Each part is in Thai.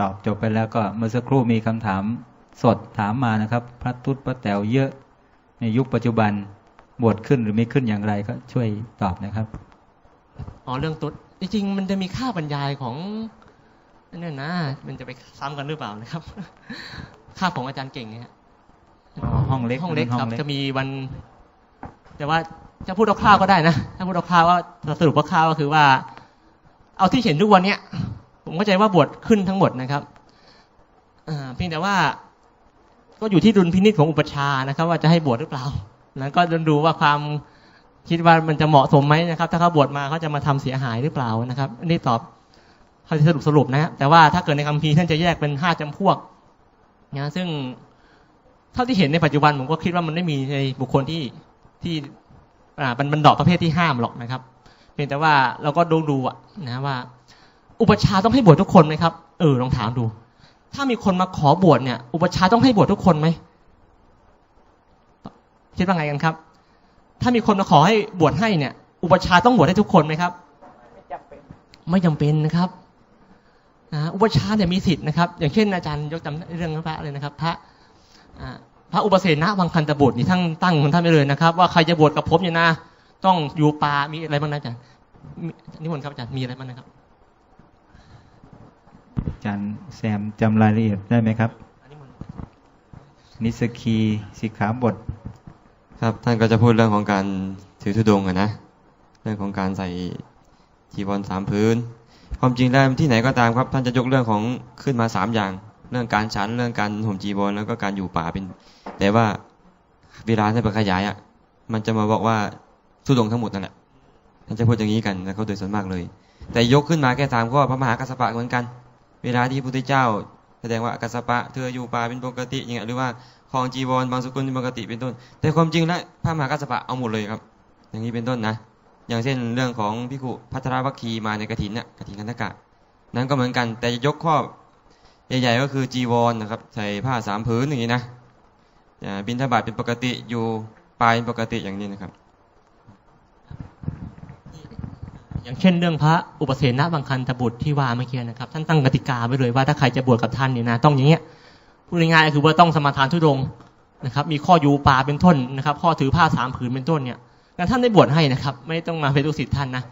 ตอบจบไปแล้วก็เมื่อสักครู่มีคำถามสดถามมานะครับ พระตุ๊ดพระแต๋วเยอะ ในยุคปัจจุบันบวชขึ้นหรือไม่ขึ้นอย่างไรก็ช่วยตอบนะครับอ๋อเรื่องตุ๊ดจริงๆมันจะมีค่าบรรยายของนั่นนะนะมันจะไปซ้ำกันหรือเปล่านะครับ ค่าของอาจารย์เก่งเนี่ยอ๋อห้องเล็กห้องเล็กห้องครับเล็กจะมีวัน แต่ว่าจะพูดคร่าวๆก็ได้นะถ้าพูดคร่าวๆว่าสรุปคร่าวๆก็คือว่า เอาที่เห็นทุกวันเนี้ย ผมเข้าใจว่าบวชขึ้นทั้งหมดนะครับเพียงแต่ว่าก็อยู่ที่ดุลพินิจของอุปชานะครับ ว่าจะให้บวชหรือเปล่าแล้วก็ดูว่าความคิดว่ามันจะเหมาะสมไหมนะครับ ถ้าเขาบวชมาเขาจะมาทำเสียหายหรือเปล่านะครับ อันนี้ตอบเขาจะสรุปสรุปนะ แต่ว่าถ้าเกิดในคัมภีท่านจะแยกเป็นห้าจำพวกนะซึ่งเท่าที่เห็นในปัจจุบันผมก็คิดว่ามันไม่มีในบุคคลที่ที่อ่าเป็นบรรดาประเภทที่ห้ามหรอกนะครับเพียงแต่ว่าเราก็ดูดูอะนะว่า อุปชฌาย์ต้องให้บวชทุกคนไหมครับ เออลองถามดู ถ้ามีคนมาขอบวชเนี่ย อุปชฌาย์ต้องให้บวชทุกคนไหมคิดว่าไงกันครับ ถ้ามีคนมาขอให้บวชให้เนี่ย อุปชฌาย์ต้องบวชให้ทุกคนไหมครับ ไม่จำเป็นนะครับนะอุปชฌาย์เนี่ยมีสิทธิ์นะครับ อย่างเช่นอาจารย์ยกจำเรื่องพระเลยนะครับ พระอ่าพระอุปเสนาวังคันตบุตรนี่ท่านตั้งของท่านไปเลยนะครับ ว่าใครจะบวชกับผมเนี่ยนะ ต้องอยู่ป่ามีอะไรบ้างนะอาจารย์มีนิมนต์ครับอาจารย์มีอะไรบ้างนะครับ อาจารย์แซมจำรายละเอียดได้ไหมครับ นิสกีสิกขาบท ครับท่านก็จะพูดเรื่องของการถือธุดงค์อะนะ เรื่องของการใส่จีวรสามพื้น ความจริงแล้วที่ไหนก็ตามครับ ท่านจะยกเรื่องของขึ้นมาสามอย่าง เรื่องการฉันเรื่องการห่มจีวรแล้วก็การอยู่ป่าเป็น แต่ว่าเวลาท่านไปขยายอะมันจะมาบอกว่าธุดงทั้งหมดนั่นแหละท่านจะพูดอย่างนี้กันแล้วก็โดยส่วนมากเลย แต่ยกขึ้นมาแค่สามข้อพระมหากัสสปะเหมือนกัน เวลาที่พระพุทธเจ้า แสดงว่ากัสปะ เธออยู่ป่าเป็นปกติอย่างเงี้ยหรือว่าคลองจีวรบางสกุลเป็นปกติเป็นต้น แต่ความจริงแล้วพระมหากัสปะเอาหมดเลยครับ อย่างนี้เป็นต้นนะ อย่างเช่นเรื่องของพิคุพัทรวัคคีมาในกฐินน่ะกฐินกันทกะ นั้นก็เหมือนกันแต่จะยกข้อใหญ่ๆก็คือจีวรนะครับใส่ผ้าสามผืนอย่างนี้นะบินทบาทเป็นปกติอยู่ปลายเป็นปกติอย่างนี้นะครับ อย่างเช่นเรื่องพระอุปเสนาวังคันตบุตรที่ว่าเมื่อกี้นะครับ ท่านตั้งกติกาไว้เลยว่าถ้าใครจะบวชกับท่านเนี่ยนะต้องอย่างเงี้ยพูดง่ายๆก็คือว่าต้องสมาทานทุดงนะครับ มีข้ออยู่ป่าเป็นต้นนะครับ ข้อถือผ้าสามผืนเป็นต้นเนี่ยแล้วท่านได้บวชให้นะครับ ไม่ต้องมาเป็นลูกศิษย์ท่านนะ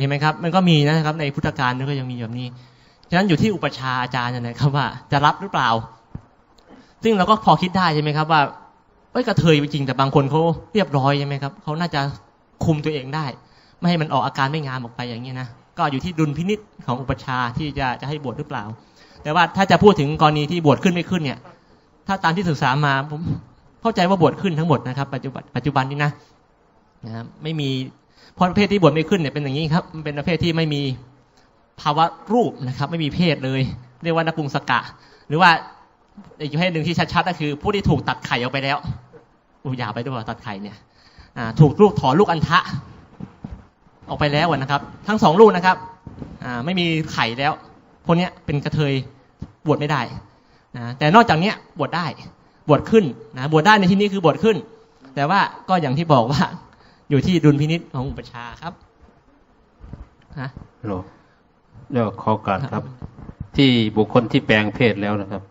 เห็นไหมครับ มันก็มีนะครับในพุทธการก็ยังมีแบบนี้ฉะนั้นอยู่ที่อุปชาอาจารย์นยนะครับว่าจะรับหรือเปล่า ซึ่งเราก็พอคิดได้ใช่ไหมครับ ว่าเอ้ยกระเทยจริงแต่บางคนเขาเรียบร้อยใช่ไหมครับเขาน่าจะคุมตัวเองได้ ไม่ให้มันออกอาการไม่งามออกไปอย่างนี้นะก็อยู่ที่ดุลพินิษของอุปชาที่จะจะให้บวชหรือเปล่า แต่ว่าถ้าจะพูดถึงกรณีที่บวชขึ้นไม่ขึ้นเนี่ย ถ้าตามที่ศึกษามาผมเข้าใจว่าบวชขึ้นทั้งหมดนะครับ ปัจจุบันปัจจุบันนี้นะนะไม่มีเพราะประเภทที่บวชไม่ขึ้นเนี่ยเป็นอย่างนี้ครับมันเป็นประเภทที่ไม่มีภาวะรูปนะครับ ไม่มีเพศเลย เรียกว่านปุงสกะ หรือว่าอีกประเภทหนึ่งที่ชัดๆก็คือ ผู้ที่ถูกตัดไข่ออกไปแล้วอุยาไปด้วยว่าตัดไข่เนี่ยอ่าถูกลูกถอนลูกอัณฑะ ออกไปแล้วอะนะครับ ทั้งสองลูกนะครับอ่าไม่มีไข่แล้วพวกเนี้ยเป็นกระเทยบวชไม่ได้นะแต่นอกจากเนี้ยบวชได้บวชขึ้นนะบวชได้ในที่นี้คือบวชขึ้น แต่ว่าก็อย่างที่บอกว่า อยู่ที่ดุลพินิษของอุปชฌาย์ครับฮะโลเดี๋ยวขอการครับ ที่บุคคลที่แปลงเพศแล้วนะครับ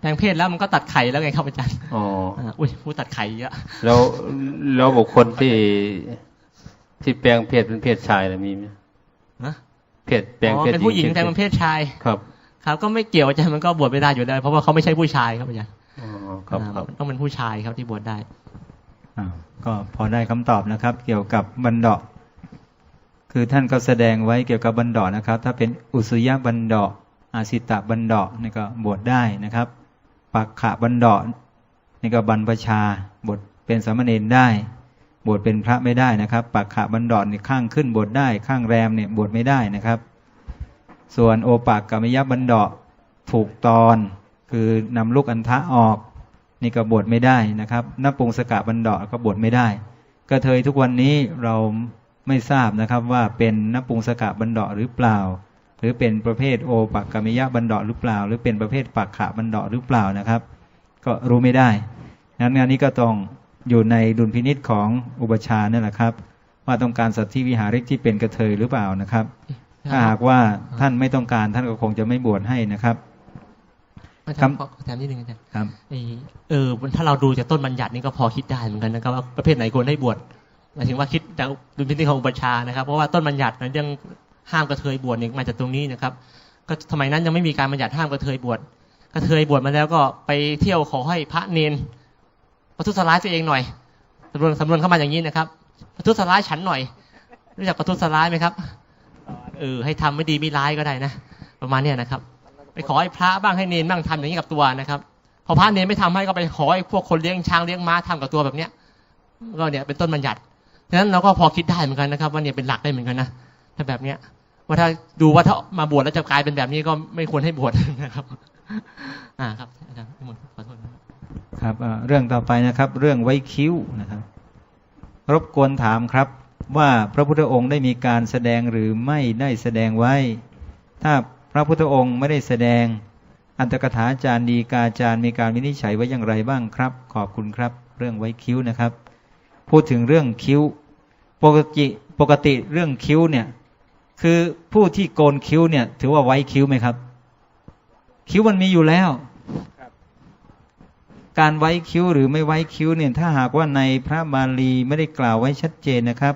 แปลงเพศแล้วมันก็ตัดไข่แล้วไงครับอาจารย์อ๋ออ่าอุ้ยผู้ตัดไข่เยอะแล้วแล้วบุคคลที่ ที่แปลงเพศเป็นเพศชายนะมีไหมนะเพศแปลงอ๋อเพศเป็นผู้หญิงแต่เป็นเพศชายครับ ครับ ก็ไม่เกี่ยวอาจารย์มันก็บวชไม่ได้อยู่แล้วเพราะว่าเขาไม่ใช่ผู้ชายครับอาจารย์อ๋อครับอ่าครับต้องเป็นผู้ชายครับที่บวชได้อ่าก็พอได้คำตอบนะครับ เกี่ยวกับบันดาคือท่านก็แสดงไว้เกี่ยวกับบันดานะครับ ถ้าเป็นอุสุยบันดาอาสิตะบันดานี่ก็บวชได้นะครับปักขะบันดานี่ก็บรรพชาบวชเป็นสามเณรได้ บวชเป็นพระไม่ได้นะครับปักขะบันดานี่ข้างขึ้นบวชได้ ข้างแรมเนี่ยบวชไม่ได้นะครับ ส่วนโอปากกามยบันดาถูกตอน คือนำลูกอัณฑะออกนี่ก็บวชไม่ได้นะครับนับปุงสกะบันดาก็บวชไม่ได้กระเทยทุกวันนี้เราไม่ทราบนะครับว่าเป็นนับปุงสกะบันดาหรือเปล่า หรือเป็นประเภทโอปักกามิยะบันดาหรือเปล่า หรือเป็นประเภทปักขะบันดาหรือเปล่านะครับ ก็รู้ไม่ได้นั้นงานนี้ก็ต้อง อยู่ในดุลพินิษของอุปชฌาย์นั่นแหละครับ ว่าต้องการสัตว์ที่วิหาริกที่เป็นกระเทยหรือเปล่านะครับ ถ้าหากว่าท่านไม่ต้องการท่านก็คงจะไม่บวชให้นะครับอาจารครับย์ขอขอแถมนิดนึงอาจารย์ครับไอ้เออถ้าเราดูจากต้นบัญญัตินี่ก็พอคิดได้เหมือนกันนะครับว่าประเภทไหนควรให้บวชหมายถึงว่าคิดจากดุลพินิจของอุปชฌาย์นะครับ เพราะว่าต้นบัญญัติในเรื่องห้ามกระเทยบวชเนี่ยมาจากตรงนี้นะครับ ก็สมัยนั้นยังไม่มีการบัญญัติห้ามกระเทยบวชกระเทยบวชมาแล้วก็ไปเที่ยวขอให้พระเนน ประทุษร้ายตัวเองหน่อยสำนวนสำนวนเข้ามาอย่างนี้นะครับ ประทุษร้ายฉันหน่อย รู้จักประทุษร้ายไหมครับเออให้ทำไม่ดีไม่ร้ายก็ได้นะ ประมาณเนี้ยนะครับ ไปขอให้พระบ้างให้เนนบ้างทำอย่างนี้กับตัวนะครับ พอพระเนรไม่ทำให้ก็ไปขอให้พวกคนเลี้ยงช้างเลี้ยงม้าทำกับตัวแบบเนี้ยก็เนี่ยเป็นต้นบัญญัติฉะนั้นเราก็พอคิดได้เหมือนกันนะครับ ว่าเนี่ยเป็นหลักได้เหมือนกันนะถ้าแบบเนี้ยว่าถ้าดูว่าถ้ามาบวชแล้วจะกลายเป็นแบบนี้ก็ไม่ควรให้บวชนะครับ อ่าครับอาจารย์ขอโทษ นะครับเอ่อเรื่องต่อไปนะครับ เรื่องไว้คิ้วนะครับ รบกวนถามครับว่าพระพุทธองค์ได้มีการแสดงหรือไม่ได้แสดงไว้ ถ้าพระพุทธองค์ไม่ได้แสดง อันตกถาจารย์ดีกาจารย์มีการวินิจฉัยไว้อย่างไรบ้างครับ ขอบคุณครับ เรื่องไว้คิ้วนะครับ พูดถึงเรื่องคิ้ว ปกติปกติเรื่องคิ้วเนี่ยคือผู้ที่โกนคิ้วเนี่ย ถือว่าไว้คิ้วไหมครับ คิ้วมันมีอยู่แล้ว การไว้คิ้วหรือไม่ไว้คิ้วเนี่ยถ้าหากว่าในพระบาลีไม่ได้กล่าวไว้ชัดเจนนะครับ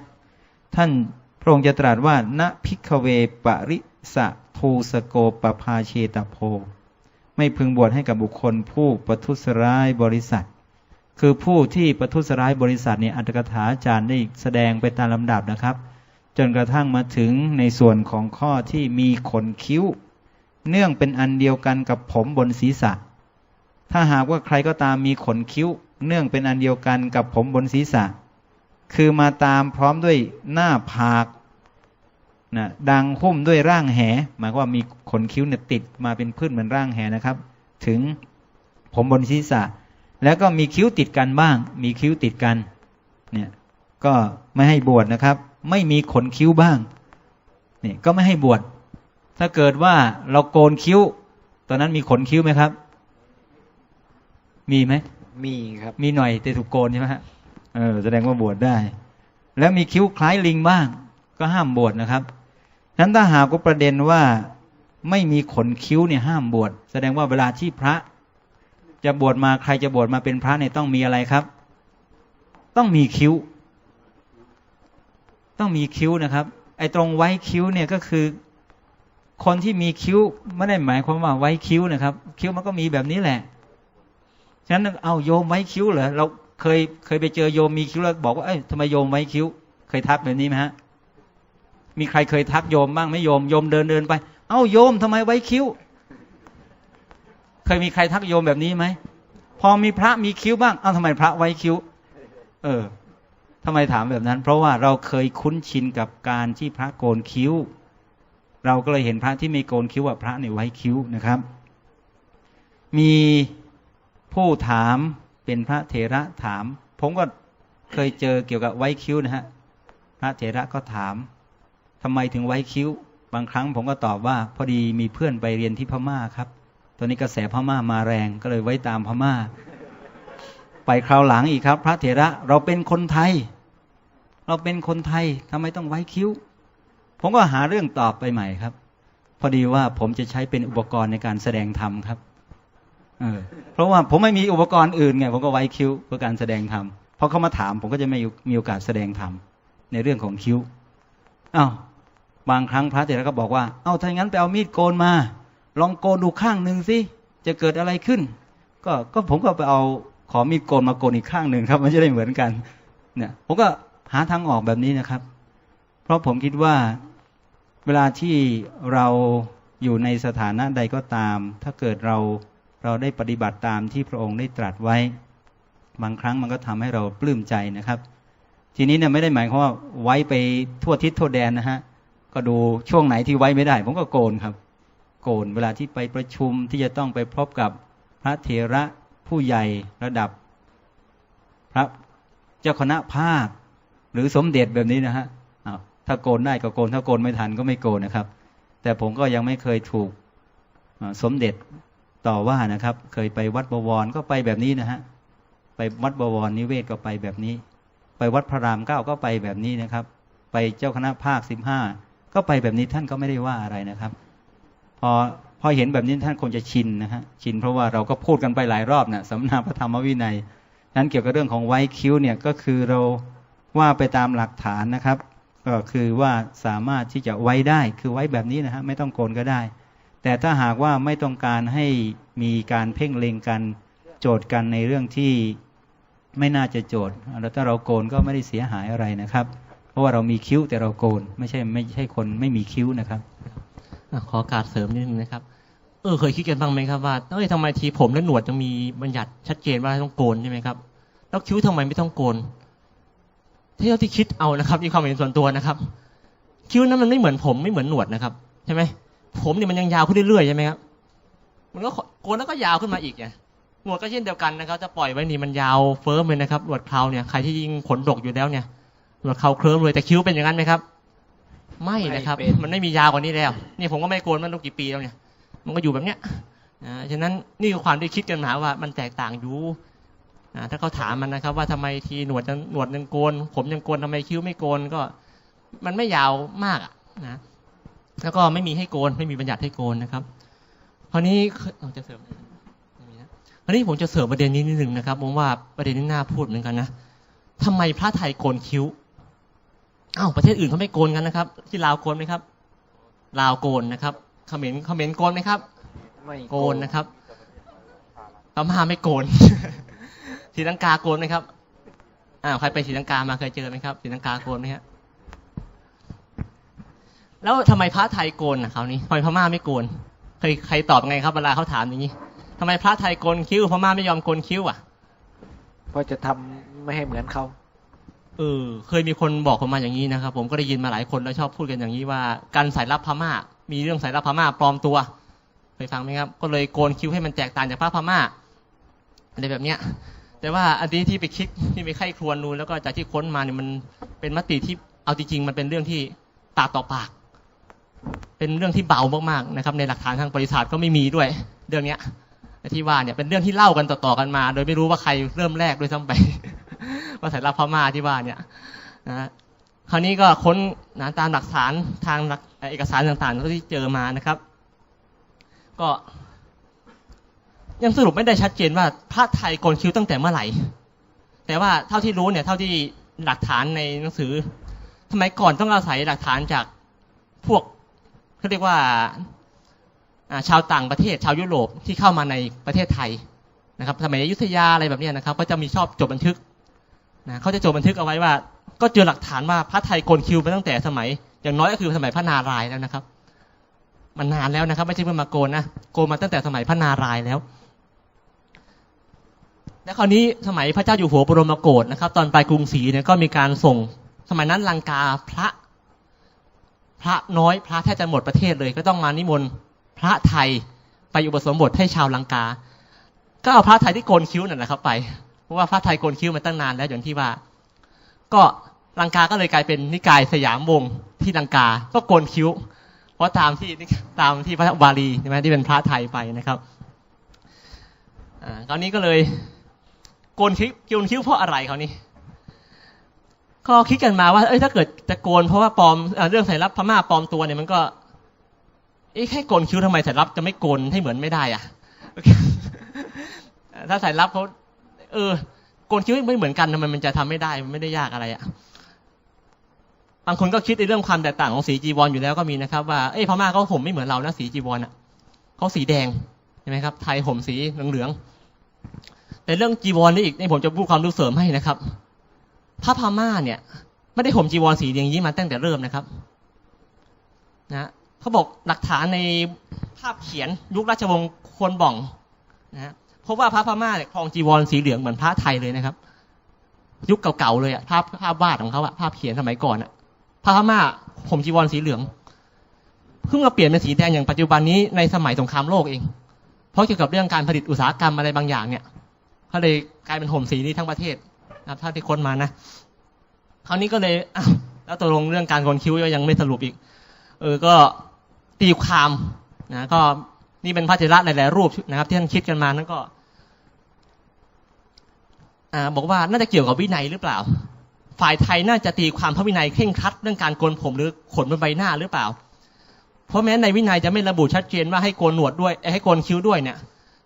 ท่านพระองค์จะตรัสว่า ณพิกเวปริสะทูสโกปภาเชตโพ ไม่พึงบวชให้กับบุคคลผู้ประทุษร้ายบริษัท คือผู้ที่ประทุษร้ายบริษัทเนี่ยอัตถกถาอาจารย์ได้แสดงไปตามลำดับนะครับ จนกระทั่งมาถึงในส่วนของข้อที่มีขนคิ้ว เนื่องเป็นอันเดียวกันกับผมบนศีรษะ ถ้าหากว่าใครก็ตามมีขนคิ้ว เนื่องเป็นอันเดียวกันกับผมบนศีรษะ คือมาตามพร้อมด้วยหน้าผากนะดังหุ้มด้วยร่างแห หมายว่ามีขนคิ้วเนี่ยติดมาเป็นพืชเหมือนร่างแหนะครับ ถึงผมบนศีรษะ แล้วก็มีคิ้วติดกันบ้าง มีคิ้วติดกันเนี่ยก็ไม่ให้บวชนะครับ ไม่มีขนคิ้วบ้างเนี่ยก็ไม่ให้บวชถ้าเกิดว่าเราโกนคิ้ว ตอนนั้นมีขนคิ้วไหมครับ มีไหมมีครับ มีหน่อยแต่ถูกโกนใช่ไหมฮะเออแสดงว่าบวชได้ แล้วมีคิ้วคล้ายลิงบ้าง ก็ห้ามบวชนะครับฉะนั้นถ้าหากว่าประเด็นว่าไม่มีขนคิ้วเนี่ยห้ามบวชแสดงว่าเวลาที่พระ จะบวชมาใครจะบวชมาเป็นพระเนี่ยต้องมีอะไรครับ ต้องมีคิ้ว ต้องมีคิ้วนะครับ ไอ้ตรงไว้คิ้วเนี่ยก็คือ คนที่มีคิ้วไม่ได้หมายความว่าไว้คิ้วนะครับ คิ้วมันก็มีแบบนี้แหละ ฉะนั้นเอาโยมไว้คิ้วเหรอเราเคยเคยไปเจอโยมมีคิ้วแล้วบอกว่าเอ้ยทำไมโยมไว้คิ้ว เคยทักแบบนี้ไหมฮะ มีใครเคยทักโยมบ้างไหมโยมโยมเดินเดินไป เอ้าโยมทำไมไว้คิ้ว เคยมีใครทักโยมแบบนี้ไหมพอมีพระมีคิ้วบ้าง เอ้าทำไมพระไว้คิ้ว เออทำไมถามแบบนั้น เพราะว่าเราเคยคุ้นชินกับการที่พระโกนคิ้ว เราก็เลยเห็นพระที่ไม่โกนคิ้วว่าพระเนี่ยไว้คิ้วนะครับ มี ผู้ถามเป็นพระเถระถาม ผมก็เคยเจอเกี่ยวกับไว้คิ้วนะฮะ พระเถระก็ถามทำไมถึงไว้คิ้ว บางครั้งผมก็ตอบว่า พอดีมีเพื่อนไปเรียนที่พม่าครับตอนนี้กระแสพม่ามาแรงก็เลยไว้ตามพม่า ไปคราวหลังอีกครับ พระเถระเราเป็นคนไทย เราเป็นคนไทยทำไมต้องไว้คิ้ว ผมก็หาเรื่องตอบไปใหม่ครับ พอดีว่าผมจะใช้เป็นอุปกรณ์ในการแสดงธรรมครับ เออเพราะว่าผมไม่มีอุปกรณ์อื่นไงผมก็ไว้คิ้วเพื่อการแสดงธรรมพอเขามาถามผมก็จะไม่มีโอกาสแสดงธรรมในเรื่องของคิ้วอ้าวบางครั้งพระเถระก็บอกว่า เอ้าถ้าอย่างนั้นไปเอามีดโกนมา ลองโกนดูข้างหนึ่งสิจะเกิดอะไรขึ้น ก็ก็ผมก็ไปเอาขอมีดโกนมาโกนอีกข้างหนึ่งครับ มันจะได้เหมือนกัน เนี่ย ผมก็หาทางออกแบบนี้นะครับ เพราะผมคิดว่าเวลาที่เราอยู่ในสถานะใดก็ตาม ถ้าเกิดเรา เราได้ปฏิบัติตามที่พระองค์ได้ตรัสไว้ บางครั้งมันก็ทำให้เราปลื้มใจนะครับ ทีนี้เนี่ยไม่ได้หมายความว่าไว้ไปทั่วทิศทั่วแดนนะฮะก็ดูช่วงไหนที่ไว้ไม่ได้ ผมก็โกนครับ โกนเวลาที่ไปประชุมที่จะต้องไปพบกับพระเถระผู้ใหญ่ระดับ พระเจ้าคณะภาค หรือสมเด็จแบบนี้นะฮะถ้าโกนได้ก็โกนถ้าโกนไม่ทันก็ไม่โกนนะครับ แต่ผมก็ยังไม่เคยถูกสมเด็จ ต่อว่านะครับ เคยไปวัดบวรก็ไปแบบนี้นะฮะไปวัดบวรนิเวศก็ไปแบบนี้ ไปวัดพระรามเก้าก็ไปแบบนี้นะครับ ไปเจ้าคณะภาคสิบห้าก็ไปแบบนี้ท่านก็ไม่ได้ว่าอะไรนะครับ พอพอเห็นแบบนี้ท่านคงจะชินนะฮะชินเพราะว่าเราก็พูดกันไปหลายรอบนะสำนักพระธรรมวินัยนั้นเกี่ยวกับเรื่องของไว้คิ้วเนี่ยก็คือเราว่าไปตามหลักฐานนะครับ ก็คือว่าสามารถที่จะไว้ได้คือไว้แบบนี้นะฮะไม่ต้องโกนก็ได้ แต่ถ้าหากว่าไม่ต้องการให้มีการเพ่งเล็งกันโจทย์กันในเรื่องที่ไม่น่าจะโจทย์แล้วถ้าเราโกนก็ไม่ได้เสียหายอะไรนะครับ เพราะว่าเรามีคิ้วแต่เราโกน ไม่ใช่ไม่ใช่คนไม่มีคิ้วนะครับขอการเสริมนิดนึงนะครับเออเคยคิดกันบ้างไหมครับว่าเอ้ยทำไมทีผมและหนวดจะมีบัญญัติชัดเจนว่าต้องโกนใช่ไหมครับแล้วคิ้วทำไมไม่ต้องโกนที่เราที่คิดเอานะครับมีความเห็นส่วนตัวนะครับ คิ้วนั้นมันไม่เหมือนผมไม่เหมือนหนวดนะครับ ใช่ไหม ผมเนี่ยมันยังยาวขึ้นเรื่อยๆใช่ไหมครับมันก็โกนแล้วก็ยาวขึ้นมาอีกไงหนวดก็เช่นเดียวกันนะครับจะปล่อยไว้นี่มันยาวเฟิร์มเลยนะครับหนวดเคราเนี่ยใครที่ยิงขนดกอยู่แล้วเนี่ยหนวดเคราเคลิ้มเลยแต่คิ้วเป็นอย่างนั้นไหมครับ ไม่นะครับไม่เป็นมันไม่มียาวกว่านี้แล้วนี่ผมก็ไม่โกนมันต้องกี่ปีแล้วเนี่ย มันก็อยู่แบบเนี้ยนะฉะนั้นนี่คือความที่คิดกันมาว่ามันแตกต่างอยู่นะถ้าเขาถามมันนะครับ ว่าทำไมทีหนวดยังหนวดยังโกน ผมยังโกนทำไมคิ้วไม่โกนก็ มันไม่ยาวมากอะนะ แล้วก็ไม่มีให้โกน ไม่มีบัญญัติให้โกนนะครับคราวนี้เราจะเสริมคราวนี้ผมจะเสริมประเด็นนี้นิดหนึ่งนะครับผมว่าประเด็นนี้น่าพูดเหมือนกันนะทำไมพระไทยโกนคิ้วอ้าวประเทศอื่นเขาไม่โกนกันนะครับ ที่ลาวโกนไหมครับ ลาวโกนนะครับเขมรเขมรโกนไหมครับไม่โกนนะครับพม่าไม่โกนศรีลังกาโกนไหมครับอ้าวใครไปศรีลังกามาเคยเจอไหมครับศรีลังกาโกนไหมฮะ แล้วทำไมพระไทยโกนอะคราวนี้ทำไมพม่าไม่โกนเคยใครตอบไงครับเวลาเขาถามอย่างนี้ทำไมพระไทยโกนคิ้วพม่าไม่ยอมโกนคิ้วอะเพราะจะทำไม่ให้เหมือนเขาเออเคยมีคนบอกผมมาอย่างนี้นะครับ ผมก็ได้ยินมาหลายคนแล้วชอบพูดกันอย่างนี้ว่าการสายลับพม่า มีเรื่องสายลับพม่าปลอมตัวเคยฟังไหมครับ ก็เลยโกนคิ้วให้มันแตกต่างจากพระพม่าอะไรแบบเนี้ย แต่ว่าอันนี้ที่ไปคิดที่ไปไข้ครวญดูแล้วก็จากที่ค้นมาเนี่ยมันเป็นมติที่เอาจริงๆมันเป็นเรื่องที่ปากต่อปาก เป็นเรื่องที่เบามากๆนะครับ ในหลักฐานทางบริษัทก็ไม่มีด้วย เรื่องเนี้ยที่ว่าเนี่ยเป็นเรื่องที่เล่ากันต่อๆกันมา โดยไม่รู้ว่าใครเริ่มแรกด้วยซ้ำไปว่าสายลับพม่าที่ว่าเนี่ยนะคราวนี้ก็ค้นนะตามหลักฐานทางหลักเอกสารต่างๆที่เจอมานะครับ ก็ยังสรุปไม่ได้ชัดเจนว่าพระไทยโกนคิ้วตั้งแต่เมื่อไหร่ แต่ว่าเท่าที่รู้เนี่ย เท่าที่หลักฐานในหนังสือทำไมก่อนต้องอาศัยหลักฐานจากพวก เขาเรียกว่าชาวต่างประเทศชาวยุโรปที่เข้ามาในประเทศไทยนะครับสมัยอยุธยาอะไรแบบนี้นะครับ ก็จะมีชอบจดบันทึกนะเขาจะจดบันทึกเอาไว้ว่า ก็เจอหลักฐานว่าพระไทยโกนคิวไปตั้งแต่สมัย อย่างน้อยก็คือสมัยพระนารายณ์แล้วนะครับ มันนานแล้วนะครับ ไม่ใช่เพิ่งมาโกนนะโกนมาตั้งแต่สมัยพระนารายณ์แล้วและคราวนี้สมัยพระเจ้าอยู่หัวบรมโกศนะครับ ตอนปลายกรุงศรีเนี่ยก็มีการส่งสมัยนั้นลังกาพระ ระน้อยพระแทบจะหมดประเทศเลย ก็ต้องมานิมนต์พระไทยไปอุปสมบทให้ชาวลังกา ก็เอาพระไทยที่โกนคิ้วนั่นแหละครับไป เพราะว่าพระไทยโกนคิ้วมาตั้งนานแล้วอย่างที่ว่า ก็ลังกาก็เลยกลายเป็นนิกายสยามวงที่ลังกา ก็โกนคิ้ว เพราะตามที่ตามที่พระบาลีใช่ไหมที่เป็นพระไทยไปนะครับอ่าคราวนี้ก็เลยโกนคิ้วโกนคิ้วเพราะอะไรเขาวนี่ ก็คิดกันมาว่า เอ้ยถ้าเกิดจะโกนเพราะว่าปลอมเรื่องสายลับพม่าปลอมตัวเนี่ยมันก็เอ๊ะแค่โกนคิ้วทำไมสายลับจะไม่โกนให้เหมือนไม่ได้อะถ้าสายลับเขาเออโกนคิ้วไม่เหมือนกันทำไมมันจะทำไม่ได้มันไม่ได้ยากอะไรอะบางคนก็คิดในเรื่องความแตกต่างของสีจีวรอยู่แล้วก็มีนะครับ ว่าเอ้พม่าเขาห่มไม่เหมือนเรานะสีจีวรอะเขาสีแดงใช่ไหมครับ ไทยห่มสีเหลืองๆแต่เรื่องจีวรนี่อีกนี่ผมจะพูดความรู้เสริมให้นะครับ พระพม่าเนี่ยไม่ได้ห่มจีวรสีอย่างนี้มาตั้งแต่เริ่มนะครับนะเขาบอกหลักฐานในภาพเขียนยุคราชวงศ์ควนบ่องนะพบว่าพระพม่าเนี่ยครองจีวรสีเหลืองเหมือนพระไทยเลยนะครับ ยุคเก่าๆเลยอะภาพภาพวาดของเขาอะภาพเขียนสมัยก่อนอะพระพม่าห่มจีวรสีเหลืองเพิ่งมาเปลี่ยนเป็นสีแดงอย่างปัจจุบันนี้ในสมัยสงครามโลกเอง เพราะเกี่ยวกับเรื่องการผลิตอุตสาหกรรมอะไรบางอย่างเนี่ยเขาเลยกลายเป็นห่มสีนี้ทั้งประเทศ นะถ้าที่ค้นมานะคราวนี้ก็เลยอ้าวแล้วตกลงเรื่องการโกนคิ้วยังไม่สรุปอีก เออก็ตีความนะก็นี่เป็นพระเถระหลายๆรูปนะครับ ที่ท่านคิดกันมานั่นก็อ่าบอกว่าน่าจะเกี่ยวกับวินัยหรือเปล่า ฝ่ายไทยน่าจะตีความพระวินัยเคร่งครัดเรื่องการโกนผมหรือขนบนใบหน้าหรือเปล่า เพราะแม้ในวินัยจะไม่ระบุชัดเจนว่าให้โกนหนวดด้วยเอ้ยให้โกนคิ้วด้วยเนี่ย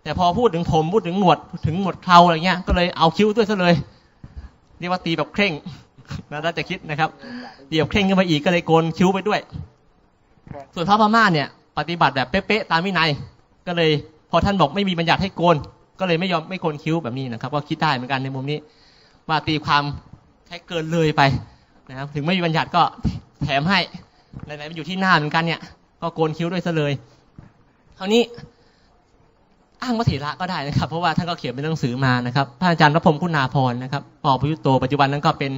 แต่พอพูดถึงผมพูดถึงหนวดถึงหนวดเคราอะไรเงี้ยก็เลยเอาคิ้วด้วยซะเลย เรียกว่าตีแบบเคร่งนะน่าจะคิดนะครับตีแบบเคร่งขึ้นมาอีกก็เลยโกนคิ้วไปด้วย ส่วนพระพม่าเนี่ย ปฏิบัติแบบเป๊ะๆตามวินัย ก็เลยพอท่านบอกไม่มีบัญญัติให้โกน ก็เลยไม่ยอมไม่โกนคิ้วแบบนี้นะครับ ก็คิดได้เหมือนกันในมุมนี้ ว่าตีความแค่เกินเลยไปนะครับ ถึงไม่มีบัญญัติก็แถมให้ไหนๆมันอยู่ที่หน้าเหมือนกันเนี่ย ก็โกนคิ้วด้วยซะเลยคราวนี้ อ้างว่าเถระก็ได้นะครับ เพราะว่าท่านก็เขียนเป็นหนังสือมานะครับท่านอาจารย์รพรมคุณาพรนะครับปอพยุตโตปัจจุบันนั้นก็เป็น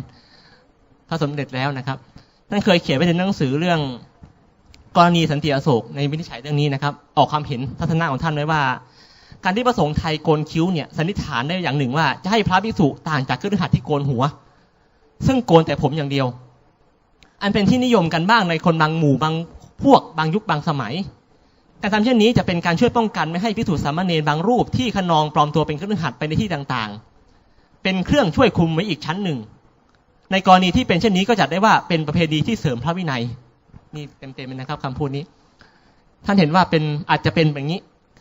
พระสมเด็จแล้วนะครับท่านเคยเขียนไว้ในหนังสือเรื่องกรณีสันติอโศกในวินิจฉัยเรื่องนี้นะครับ ออกความเห็นทัศนะของท่านไว้ว่า การที่ประสงค์ไทยโกนคิ้วเนี่ยสันนิษฐานได้อย่างหนึ่งว่าจะให้พระภิกษุต่างจากเครือขัดที่โกนหัว ซึ่งโกนแต่ผมอย่างเดียว อันเป็นที่นิยมกันบ้างในคนบางหมู่บางพวกบางยุคบางสมัย การทำเช่นนี้จะเป็นการช่วยป้องกันไม่ให้พิสูจน์สามเณรบางรูปที่ขนองปลอมตัวเป็นเครื่อขัดไปในที่ต่างๆ เป็นเครื่องช่วยคุมไว้อีกชั้นหนึ่ง ในกรณีที่เป็นเช่นนี้ก็จัดได้ว่าเป็นประเพณีที่เสริมพระวินัย นี่เต็มๆเลยนะครับคำพูดนี้ ท่านเห็นว่าเป็นอาจจะเป็นแบบนี้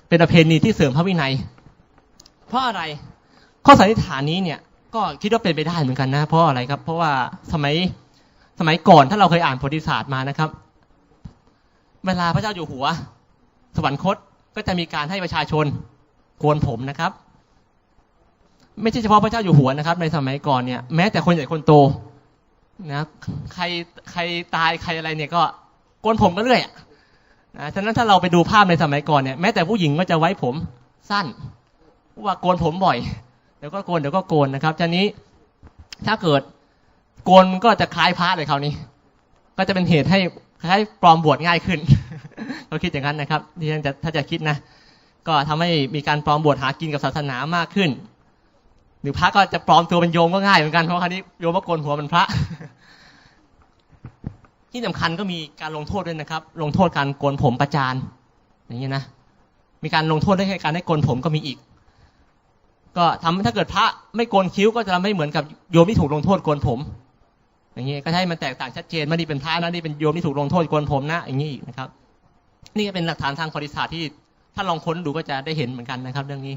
เป็นประเพณีที่เสริมพระวินัย เพราะอะไร ข้อสันนิษฐานนี้เนี่ย ก็คิดว่าเป็นไปได้เหมือนกันนะ เพราะอะไรครับ เพราะว่าสมัยสมัยก่อนถ้าเราเคยอ่านประวัติศาสตร์มานะครับ เวลาพระเจ้าอยู่หัว สวรรคตก็จะมีการให้ประชาชนโกนผมนะครับ ไม่ใช่เฉพาะพระเจ้าอยู่หัวนะครับ ในสมัยก่อนเนี่ยแม้แต่คนใหญ่คนโตนะใครใครตายใครอะไรเนี่ยก็โกนผมก็เรื่อยอะนะฉะนั้นถ้าเราไปดูภาพในสมัยก่อนเนี่ยแม้แต่ผู้หญิงก็จะไว้ผมสั้นว่าโกนผมบ่อยเดี๋ยวก็โกนเดี๋ยวก็โกนนะครับทีนี้ถ้าเกิดโกนก็จะคล้ายพระเลยคราวนี้ ก็จะเป็นเหตุให้คล้ายปลอมบวชง่ายขึ้น ก็คิดอย่างนั้นนะครับที่ฉันจะถ้าจะคิดนะ ก็ทำให้มีการปลอมบวชหากินกับศาสนามากขึ้น หรือพระก็จะปลอมตัวเป็นโยมก็ง่ายเหมือนกันเพราะคราวนี้โยมก็โกนหัวเป็นพระ ที่สำคัญก็มีการลงโทษด้วยนะครับ ลงโทษการโกนผมประจานอย่างนี้ยนะมีการลงโทษได้แค่การให้โกนผมก็มีอีก ก็ทำถ้าเกิดพระไม่โกนคิ้วก็จะไม่เหมือนกับโยมที่ถูกลงโทษโกนผมอย่างนี้ก็ให้มันแตกต่างชัดเจนไม่ได้เป็นพระนะนี่เป็นโยมที่ถูกลงโทษโกนผมนะอย่างนี้อีกนะครับ นี่ก็เป็นหลักฐานทางประวัติศาสตร์ที่ถ้าลองค้นดูก็จะได้เห็นเหมือนกันนะครับ เรื่องนี้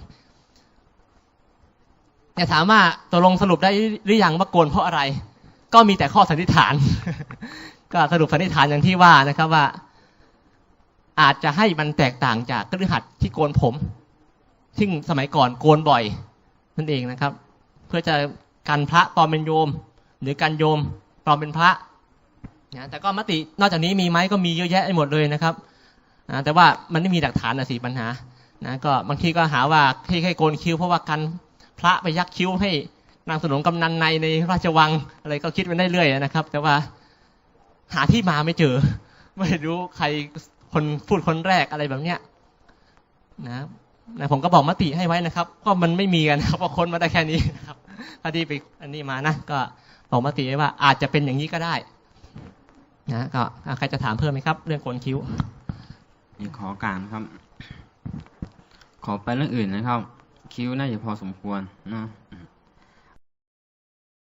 แต่ถามว่าตกลงสรุปได้หรือยังว่าโกนเพราะอะไร ก็มีแต่ข้อสันนิษฐาน ก็สรุปสันนิษฐานอย่างที่ว่านะครับว่า อาจจะให้มันแตกต่างจากกฤหัสที่โกนผม ซึ่งสมัยก่อนโกนบ่อย นั่นเองนะครับ เพื่อจะกันพระปลอมเป็นโยม หรือกันโยมปลอมเป็นพระนะแต่ก็มตินอกจากนี้มีไหมก็มีเยอะแยะไปหมดเลยนะครับ นะแต่ว่ามันไม่มีหลักฐานนะสิปัญหานะก็บางทีก็หาว่าที่ให้โกนคิ้วเพราะว่ากันพระไปยักคิ้วให้นางสนมกำนันในในราชวังอะไรก็คิดไปได้เรื่อยนะครับ แต่ว่าหาที่มาไม่เจอ ไม่รู้ใครคนพูดคนแรกอะไรแบบเนี้ยนะนะผมก็บอกมติให้ไว้นะครับ ก็มันไม่มีกันนะครับเพราะคนมาได้แค่นี้นะครับพอดีไปอันนี้มานะก็บอกมติไว้ว่าอาจจะเป็นอย่างนี้ก็ได้นะก็ใครจะถามเพิ่มไหมครับ เรื่องโกนคิ้ว นี่ขอการครับ ขอไปเรื่องอื่นนะครับ คิ้วน่าจะพอสมควรเนาะ